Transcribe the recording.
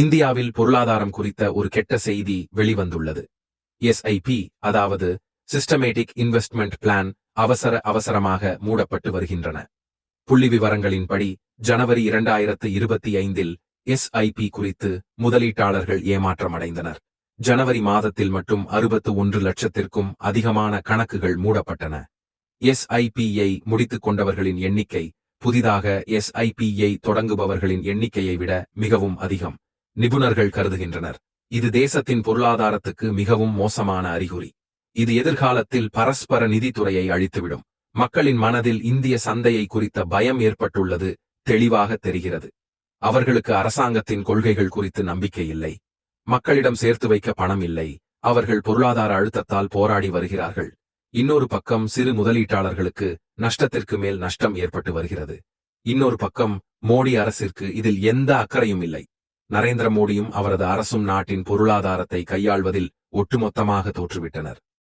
இந்தியாவில் பொருளாதாரம் குறித்த ஒரு கெட்ட செய்தி வெளிவந்துள்ளது. எஸ்ஐபி அதாவது சிஸ்டமேட்டிக் இன்வெஸ்ட்மெண்ட் பிளான் அவசர அவசரமாக மூடப்பட்டு வருகின்றன. புள்ளி விவரங்களின்படி ஜனவரி இரண்டாயிரத்து இருபத்தி ஐந்தில் எஸ்ஐபி குறித்து முதலீட்டாளர்கள் ஏமாற்றமடைந்தனர். ஜனவரி மாதத்தில் மட்டும் அறுபத்து ஒன்று லட்சத்திற்கும் அதிகமான கணக்குகள் மூடப்பட்டன. எஸ்ஐபியை முடித்துக் கொண்டவர்களின் எண்ணிக்கை புதிதாக எஸ்ஐபியை தொடங்குபவர்களின் எண்ணிக்கையை விட மிகவும் அதிகம். நிபுணர்கள் கருதுகின்றனர். இது தேசத்தின் பொருளாதாரத்துக்கு மிகவும் மோசமான அறிகுறி. இது எதிர்காலத்தில் பரஸ்பர நிதித்துறையை அழித்துவிடும். மக்களின் மனதில் இந்திய சந்தையை குறித்த பயம் ஏற்பட்டுள்ளது தெளிவாக தெரிகிறது. அவர்களுக்கு அரசாங்கத்தின் கொள்கைகள் குறித்து நம்பிக்கை இல்லை. மக்களிடம் சேர்த்து வைக்க பணம் இல்லை. அவர்கள் பொருளாதார அழுத்தத்தால் போராடி வருகிறார்கள். இன்னொரு பக்கம் சிறு முதலீட்டாளர்களுக்கு நஷ்டத்திற்கு மேல் நஷ்டம் ஏற்பட்டு வருகிறது. இன்னொரு பக்கம் மோடி அரசிற்கு இதில் எந்த அக்கறையும் இல்லை. நரேந்திர மோடியும் அவரது அரசும் நாட்டின் பொருளாதாரத்தை கையாள்வதில் ஒட்டுமொத்தமாக தோற்றுவிட்டனர்.